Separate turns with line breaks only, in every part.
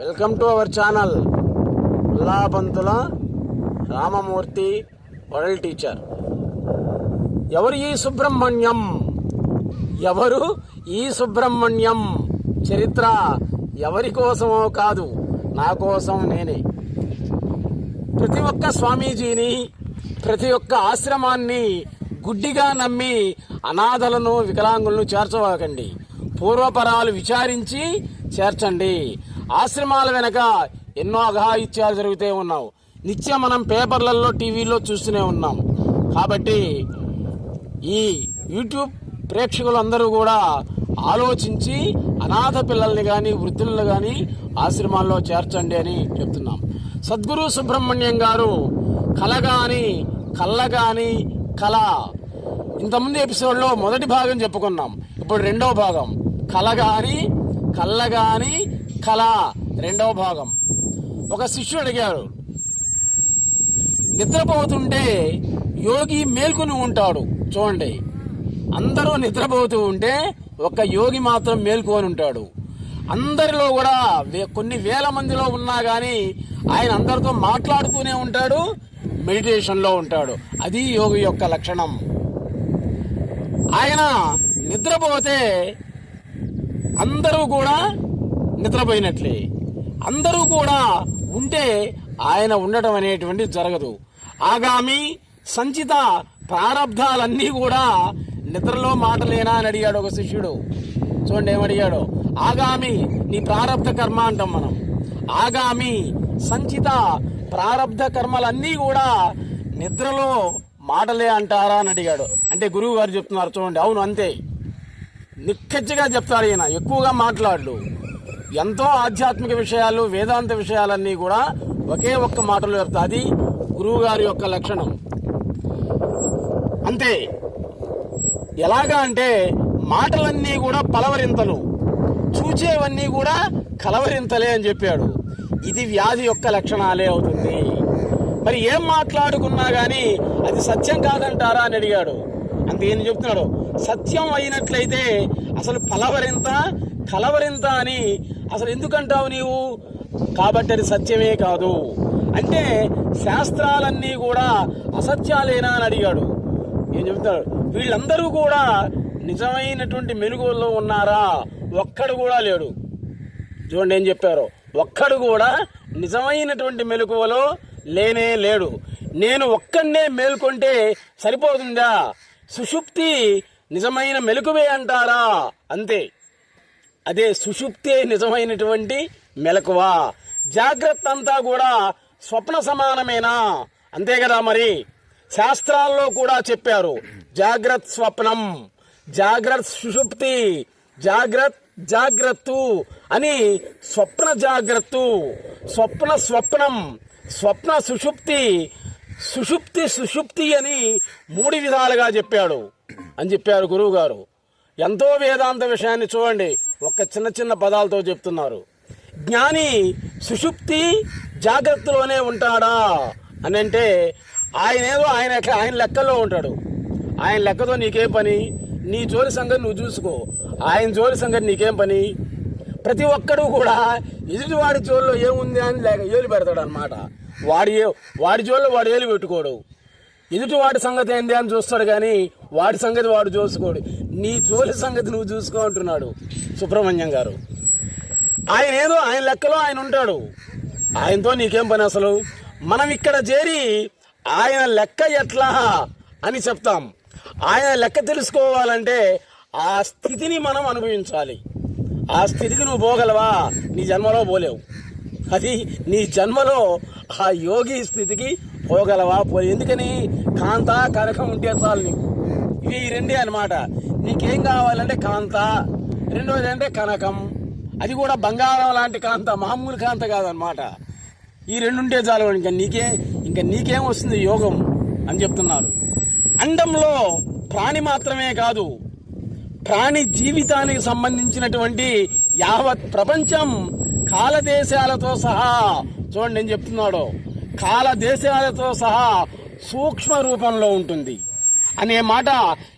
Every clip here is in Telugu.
Welcome to our channel. Ullapantula Ramamurthy world teacher. ఎవరు ఈ సుబ్రహ్మణ్యం? ఎవరు ఈ సుబ్రహ్మణ్యం? చరిత్ర ఎవరి కోసమో కాదు నా కోసం నేనే. ప్రతి ఒక్క స్వామీజీని ప్రతి ఒక్క ఆశ్రమాన్ని గుడ్డిగా నమ్మి అనాథలను వికలాంగులను చేర్చవాకండి. పూర్వపరాలు విచారించి చేర్చండి. ఆశ్రమాల వెనక ఎన్నో అఘాయిత్యాలు జరుగుతూ ఉన్నావు. నిత్యం మనం పేపర్లలో టీవీలో చూస్తూనే ఉన్నాం. కాబట్టి ఈ యూట్యూబ్ ప్రేక్షకులందరూ కూడా ఆలోచించి అనాథ పిల్లల్ని కానీ వృద్ధులను కానీ ఆశ్రమాల్లో చేర్చండి అని చెప్తున్నాం. సద్గురు సుబ్రహ్మణ్యం గారు కళ కానీ కళ్ళ కానీ కళ. ఇంతకుముందు ఎపిసోడ్లో మొదటి భాగం చెప్పుకున్నాం. ఇప్పుడు రెండో భాగం. కళ కానీ కళ్ళ కానీ కళ రెండవ భాగం. ఒక శిష్యుడు అడిగారు నిద్రపోతుంటే యోగి మేల్కొని ఉంటాడు చూడండి. అందరూ నిద్రపోతూ ఉంటే ఒక యోగి మాత్రం మేల్కొని ఉంటాడు. అందరిలో కూడా వే- కొన్ని వేల మందిలో ఉన్నా కానీ ఆయన అందరితో మాట్లాడుతూనే ఉంటాడు మెడిటేషన్లో ఉంటాడు. అది యోగి యొక్క లక్షణం. ఆయన నిద్రపోతే అందరూ కూడా నిద్రపోయినట్లే. అందరూ కూడా ఉంటే ఆయన ఉండటం అనేటువంటిది జరగదు. ఆగామి సంచిత ప్రారంధాలన్నీ కూడా నిద్రలో మాటలేనా అని అడిగాడు ఒక శిష్యుడు. చూడండి ఏమడిగాడు? ఆగామి నీ ప్రారంధ కర్మ అంటాం మనం. ఆగామి సంచిత ప్రారంధ కర్మలన్నీ కూడా నిద్రలో మాటలే అంటారా అని అడిగాడు. అంటే గురువు గారు చెప్తున్నారు చూడండి. అవును అంతే. నిక్కచ్చిగా చెప్తారు ఈయన. ఎక్కువగా మాట్లాడు ఎంతో ఆధ్యాత్మిక విషయాలు వేదాంత విషయాలన్నీ కూడా ఒకే ఒక్క మాటలో చెప్తా అది గురువుగారి యొక్క లక్షణం. అంతే. ఎలాగా అంటే మాటలన్నీ కూడా పలవరింతలు. చూచేవన్నీ కూడా కలవరింతలే అని చెప్పాడు. ఇది వ్యాధి యొక్క లక్షణాలే అవుతుంది. మరి ఏం మాట్లాడుకున్నా కానీ అది సత్యం కాదంటారా అని అడిగాడు. అంత ఏం చెప్తున్నాడు సత్యం అయినట్లయితే అసలు పలవరింత కలవరింత అని అసలు ఎందుకంటావు నీవు? కాబట్టి అది సత్యమే కాదు. అంటే శాస్త్రాలన్నీ కూడా అసత్యాలేనా అని అడిగాడు. ఏం చెప్తాడు? వీళ్ళందరూ కూడా నిజమైనటువంటి మెలుగుల్లో ఉన్నారా? ఒక్కడు కూడా లేడు. చూడండి ఏం చెప్పారు. ఒక్కడు కూడా నిజమైనటువంటి మెలకువలో లేనే లేడు. నేను ఒక్కడనే మేల్కొంటే సరిపోతుందా? సుషుప్తి నిజమైన మెలకువే అంటారా? అంతే. అదే సుషుప్తే నిజమైనటువంటి మెలకువ. జాగ్రత్త అంతా కూడా స్వప్న సమానమేనా? అంతే కదా మరి. శాస్త్రాల్లో కూడా చెప్పారు జాగ్రత్త స్వప్నం జాగ్రత్త సుషుప్తి జాగ్రత్త జాగ్రత్త అని స్వప్న జాగ్రత్త స్వప్న స్వప్నం స్వప్న సుషుప్తి సుషుప్తి సుషుప్తి అని మూడు విధాలుగా చెప్పాడు అని చెప్పారు గురువుగారు. ఎంతో వేదాంత విషయాన్ని చూడండి. ఒక చిన్న చిన్న పదాలతో చెప్తున్నారు. జ్ఞాని సుషుప్తి జాగ్రత్తలోనే ఉంటాడా? అని అంటే ఆయన ఏదో ఆయన ఆయన లెక్కల్లో ఉంటాడు. ఆయన లెక్కతో నీకేం పని? నీ జోలి సంగతి నువ్వు చూసుకో. ఆయన జోలి సంగతి నీకేం పని? ప్రతి ఒక్కడు కూడా ఎదుటివాడి జోల్లో ఏముంది అని లేక ఏలు పెడతాడు అనమాట వాడి ఏ- వాడి జోల్లో వాడు ఏలు పెట్టుకోడు. ఎదుటివాడి సంగతి ఏంది అని చూస్తాడు కానీ వాడి సంగతి వాడు చూసుకోడు. నీ జోలి సంగతి నువ్వు చూసుకో అంటున్నాడు సుబ్రహ్మణ్యం గారు. ఆయన ఏదో ఆయన లెక్కలో ఆయన ఉంటాడు. ఆయనతో నీకేం పని అసలు? మనం ఇక్కడ చేరి ఆయన లెక్క ఎట్లా అని చెప్తాం. ఆయన లెక్క తెలుసుకోవాలంటే ఆ స్థితిని మనం అనుభవించాలి. ఆ స్థితికి నువ్వు పోగలవా? నీ జన్మలో పోలేవు. అది నీ జన్మలో ఆ యోగి స్థితికి పోగలవా? పో ఎందుకని? కాంత కనకం ఉంటే చాలు నీకు. ఈ రెండే అనమాట నీకేం కావాలంటే కాంత రెండోది అంటే కనకం. అది కూడా బంగారం లాంటి కాంత మామూలు కాంత కాదనమాట ఈ రెండుంటే చాలు ఇంకా నీకే ఇంకా నీకేం వస్తుంది యోగం అని చెప్తున్నారు. అండంలో ప్రాణి మాత్రమే కాదు ప్రాణి జీవితానికి సంబంధించినటువంటి యావత్ ప్రపంచం కాలదేశాలతో సహా చూడండి నేను చెప్తున్నాడు కాలదేశాలతో సహా సూక్ష్మ రూపంలో ఉంటుంది. అనే మాట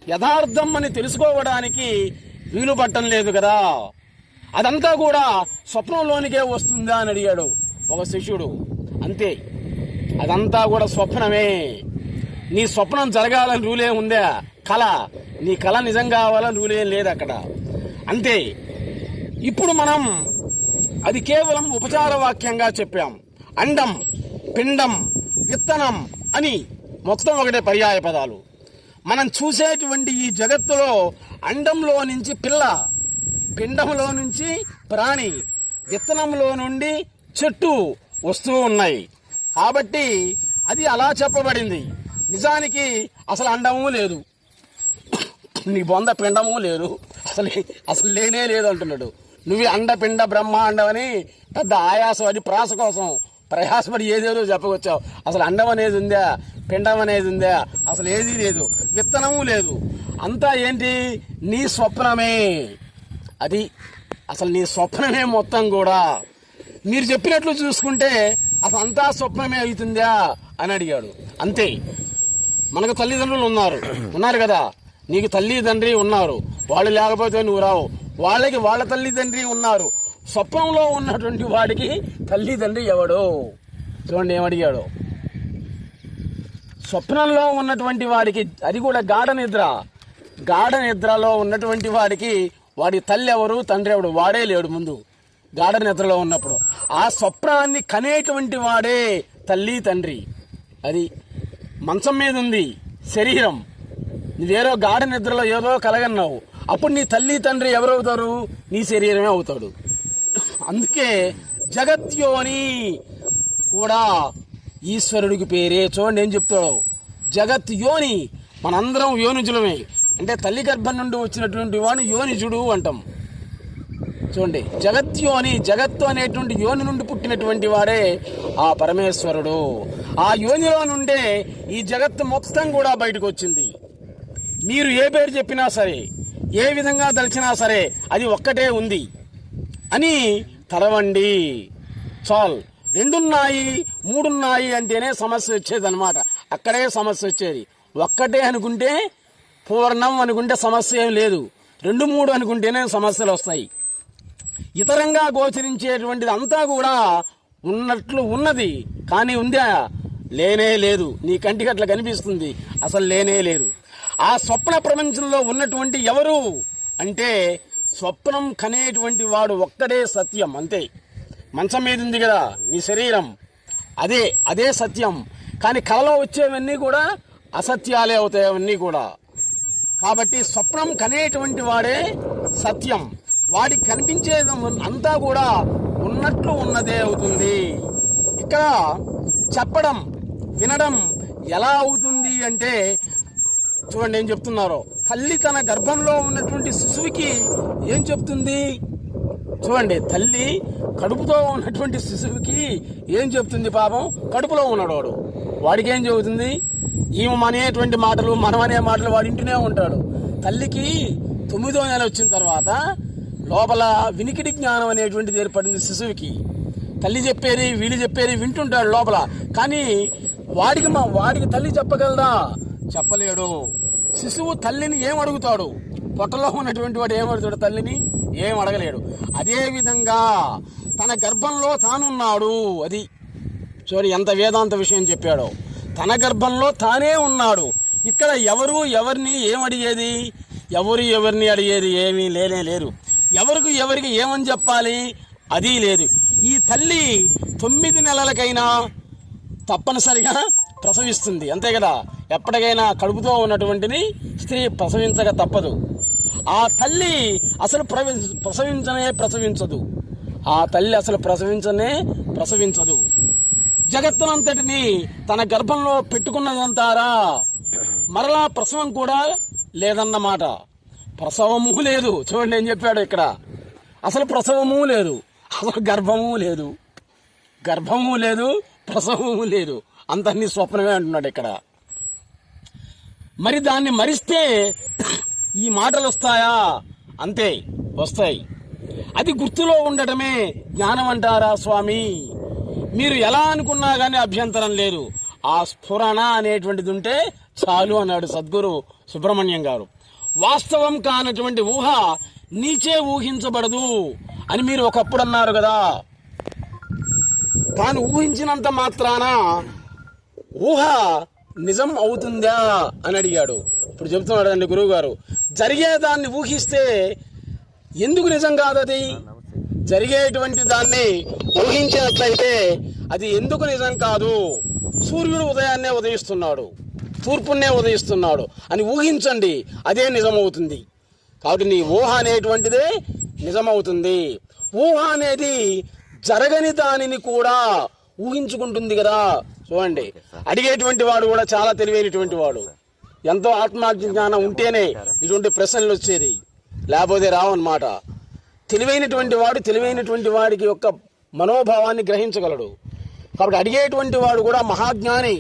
యథార్థం అని తెలుసుకోవడానికి వీలు పట్టం లేదు కదా. అదంతా కూడా స్వప్నంలోనికే వస్తుందా అని అడిగాడు ఒక శిష్యుడు. అంతే అదంతా కూడా స్వప్నమే. నీ స్వప్నం జరగాలని రూలే ఉందా? కళ నీ కళ నిజం కావాలని రూలేం లేదు అక్కడ. అంతే ఇప్పుడు మనం అది కేవలం ఉపచార వాక్యంగా చెప్పాం. అండం పిండం విత్తనం అని మొత్తం ఒకటే పర్యాయ పదాలు. మనం చూసేటువంటి ఈ జగత్తులో అండంలో నుంచి పిల్ల పిండంలో నుంచి ప్రాణి విత్తనంలో నుండి చెట్టు వస్తూ ఉన్నాయి. కాబట్టి అది అలా చెప్పబడింది. నిజానికి అసలు అండము లేదు. నీ బొంద పిండము లేదు. అసలు అసలు లేనే లేదు అంటున్నాడు. నువ్వు అండపిండ బ్రహ్మాండం అని పెద్ద ఆయాసం అది ప్రాస కోసం ప్రయాసపడి ఏదేదో చెప్పకొచ్చావు అసలు అండం అనేది ఉందా పిండం అనేది ఉందా? అసలు ఏదీ లేదు. విత్తనము లేదు. అంతా ఏంటి? నీ స్వప్నమే. అది అసలు నీ స్వప్నమే మొత్తం కూడా. మీరు చెప్పినట్లు చూసుకుంటే అసలు అంతా స్వప్నమే అవుతుందా అని అడిగాడు. అంతే. మనకు తల్లిదండ్రులు ఉన్నారు. ఉన్నారు కదా. నీకు తల్లి తండ్రి ఉన్నారు. వాళ్ళు లేకపోతే నువ్వు రావు. వాళ్ళకి వాళ్ళ తల్లి తండ్రి ఉన్నారు. స్వప్నంలో ఉన్నటువంటి వాడికి తల్లిదండ్రి ఎవడు? చూడండి ఏమడిగాడు. స్వప్నంలో ఉన్నటువంటి వాడికి అది కూడా గాఢ నిద్ర. గాఢ నిద్రలో ఉన్నటువంటి వాడికి వాడి తల్లి ఎవరు తండ్రి ఎవడు వాడే లేడు ముందు. గాఢ నిద్రలో ఉన్నప్పుడు. ఆ స్వప్నాన్ని కనేటువంటి వాడే తల్లి తండ్రి. అది మంచం మీద ఉంది శరీరం. నువ్వేరో గాఢ నిద్రలో ఏదో కలగన్నావు. అప్పుడు నీ తల్లి తండ్రి ఎవరవుతారు? నీ శరీరమే అవుతాడు. అందుకే జగత్యోని కూడా ఈశ్వరుడికి పేరే చూడండి ఏం చెప్తావు జగత్ యోని. మనందరం యోనిజులమే. అంటే తల్లి గర్భం నుండి వచ్చినటువంటి వాడిని యోనిజుడు అంటాం. చూడండి జగత్ యోని జగత్తు అనేటువంటి యోని నుండి పుట్టినటువంటి వాడే ఆ పరమేశ్వరుడు. ఆ యోనిలో నుండే ఈ జగత్తు మొత్తం కూడా బయటకు వచ్చింది. మీరు ఏ పేరు చెప్పినా సరే ఏ విధంగా తలిచినా సరే అది ఒక్కటే ఉంది. అని తలవండి. చాల్. రెండున్నాయి మూడున్నాయి అంటేనే సమస్య వచ్చేది అనమాట అక్కడే సమస్య వచ్చేది. ఒక్కటే అనుకుంటే పూర్ణం అనుకుంటే సమస్య ఏం లేదు. రెండు మూడు అనుకుంటేనే సమస్యలు వస్తాయి. ఇతరంగా గోచరించేటువంటిది అంతా కూడా ఉన్నట్లు ఉన్నది. కానీ ఉందా? లేనే లేదు. నీ కంటికి అట్లా కనిపిస్తుంది. అసలు లేనే లేదు. ఆ స్వప్న ప్రపంచంలో ఉన్నటువంటి ఎవరు? అంటే స్వప్నం కనేటువంటి వాడు ఒక్కడే సత్యం. అంతే. మంచం మీద ఉంది కదా నీ శరీరం. అదే అదే సత్యం. కానీ కలలో వచ్చేవన్నీ కూడా అసత్యాలే అవుతాయి అవన్నీ కూడా. కాబట్టి స్వప్నం కనేటువంటి వాడే సత్యం. వాడికి కనిపించేది అంతా కూడా ఉన్నట్లు ఉన్నదే అవుతుంది. ఇక్కడ చెప్పడం వినడం ఎలా అవుతుంది అంటే చూడండి ఏం చెప్తున్నారో. తల్లి తన గర్భంలో ఉన్నటువంటి శిశువుకి ఏం చెప్తుంది? చూడండి తల్లి కడుపుతో ఉన్నటువంటి శిశువుకి ఏం చెప్తుంది పాపం? కడుపులో ఉన్నాడు వాడు వాడికి ఏం చెబుతుంది? ఈమె అనేటువంటి మాటలు మనం అనే మాటలు వాడు ఇంటినే ఉంటాడు. తల్లికి తొమ్మిదో నెల వచ్చిన తర్వాత లోపల వినికిడి జ్ఞానం అనేటువంటిది ఏర్పడింది శిశువుకి. తల్లి చెప్పేది వీళ్ళు చెప్పేది వింటుంటాడు లోపల. కానీ వాడికి మా వాడికి తల్లి చెప్పగలదా? చెప్పలేడు. శిశువు తల్లిని ఏం అడుగుతాడు? పొట్టలో ఉన్నటువంటి వాడు ఏం అడుగుతాడు తల్లిని? ఏం అడగలేడు. అదేవిధంగా తన గర్భంలో తానున్నాడు. అది చూడు ఎంత వేదాంత విషయం చెప్పాడో. తన గర్భంలో తానే ఉన్నాడు. ఇక్కడ ఎవరు ఎవరిని ఏమడిగేది ఎవరు ఎవరిని అడిగేది ఏమీ లేనే లేరు ఎవరికి ఎవరికి ఏమని చెప్పాలి? అది లేదు. ఈ తల్లి తొమ్మిది నెలలకైనా తప్పనిసరిగా ప్రసవిస్తుంది. అంతే కదా? ఎప్పటికైనా కడుపుతో ఉన్నటువంటిని స్త్రీ ప్రసవించక తప్పదు. ఆ తల్లి అసలు ప్రవి ప్రసవించనే ప్రసవించదు. ఆ తల్లి అసలు ప్రసవించనే ప్రసవించదు. జగత్తునంతటిని తన గర్భంలో పెట్టుకున్నదంతారా? మరలా ప్రసవం కూడా లేదన్నమాట. ప్రసవము లేదు. చూడండి ఏం చెప్పాడు ఇక్కడ. అసలు ప్రసవము లేదు. అసలు గర్భము లేదు. గర్భము లేదు ప్రసవము లేదు. అంతన్ని స్వప్నమే అంటున్నాడు ఇక్కడ. మరి దాన్ని మరిస్తే మాటలు వస్తాయా అంతే వస్తాయి. అది గుర్తులో ఉండటమే జ్ఞానం అంటారా స్వామి? మీరు ఎలా అనుకున్నా కానీ అభ్యంతరం లేదు. ఆ స్ఫురణ అనేటువంటిది ఉంటే చాలు అన్నాడు సద్గురు సుబ్రహ్మణ్యం గారు. వాస్తవం కానటువంటి ఊహ నీచే ఊహించబడదు అని మీరు ఒకప్పుడు అన్నారు కదా. తాను ఊహించినంత మాత్రాన ఊహ నిజం అవుతుందా అని అడిగాడు. ఇప్పుడు చెప్తున్నాడు అండి గురువు గారు జరిగేదాన్ని ఊహిస్తే ఎందుకు నిజం కాదు అది జరిగేటువంటి దాన్ని ఊహించినట్లయితే అది ఎందుకు నిజం కాదు? సూర్యుడు ఉదయాన్నే ఉదయిస్తున్నాడు తూర్పునే ఉదయిస్తున్నాడు అని ఊహించండి అదే నిజమవుతుంది. కాబట్టి నీ ఊహ అనేటువంటిదే నిజమవుతుంది. ఊహ అనేది జరగని దానిని కూడా ఊహించుకుంటుంది కదా. చూడండి అడిగేటువంటి వాడు కూడా చాలా తెలివైనటువంటి వాడు. ఎంతో ఆత్మజ్ఞానం ఉంటేనే ఇటువంటి ప్రశ్నలు వచ్చేది. లేకపోతే రావన్నమాట. తెలివైనటువంటి వాడు తెలివైనటువంటి వాడికి యొక్క మనోభావాన్ని గ్రహించగలడు. కాబట్టి అడిగేటువంటి వాడు కూడా మహాజ్ఞాని.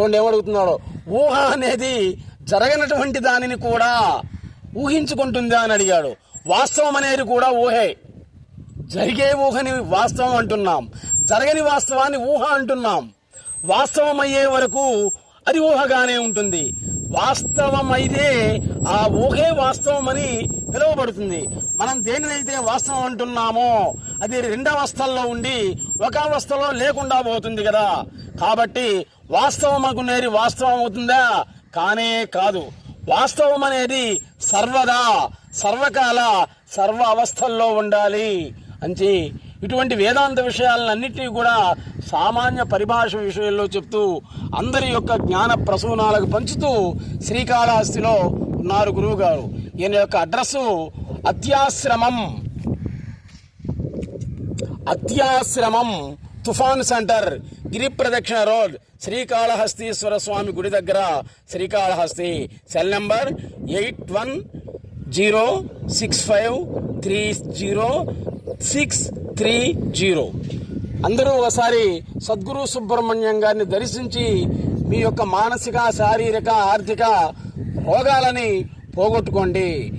చూడండి ఏమడుగుతున్నాడో. ఊహ అనేది జరగనటువంటి దానిని కూడా ఊహించుకుంటుందా అని అడిగాడు. వాస్తవం అనేది కూడా ఊహే. జరిగే ఊహని వాస్తవం అంటున్నాం. జరగని వాస్తవాన్ని ఊహ అంటున్నాం. వాస్తవం అయ్యే వరకు అది ఊహగానే ఉంటుంది. వాస్తవం అయితే ఆ ఊహే వాస్తవం అని పిలువబడుతుంది. మనం దేనినైతే వాస్తవం అంటున్నామో అది రెండవస్థల్లో ఉండి ఒక అవస్థలో లేకుండా పోతుంది కదా. కాబట్టి వాస్తవమకు నేరి వాస్తవం అవుతుందా? కానే కాదు. వాస్తవం అనేది సర్వదా సర్వకాల సర్వ అవస్థల్లో ఉండాలి అంచి ఇటువంటి వేదాంత విషయాలన్నింటినీ కూడా సామాన్య పరిభాష విషయంలో చెప్తూ అందరి యొక్క జ్ఞాన ప్రసూనాలకు పంచుతూ శ్రీకాళహస్తిలో ఉన్నారు గురువు గారు ఈయన యొక్క అడ్రస్ అత్యాశ్రమం. అత్యాశ్రమం తుఫాన్ సెంటర్ గిరి ప్రదక్షిణ రోడ్ శ్రీకాళహస్తీశ్వర స్వామి గుడి దగ్గర Srikalahasti. Cell number eight one zero six five three zero six three zero. అందరూ ఒకసారి సద్గురు సుబ్రహ్మణ్యం గారిని దర్శించి మీ యొక్క మానసిక శారీరక ఆర్థిక రోగాలని పోగొట్టుకోండి.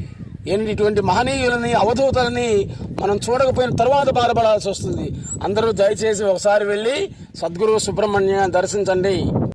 ఏంటి ఇటువంటి మహనీయులని అవధూతలని మనం చూడకపోయిన తర్వాత బాధపడాల్సి వస్తుంది. అందరూ దయచేసి ఒకసారి వెళ్ళి సద్గురు సుబ్రహ్మణ్యం దర్శించండి.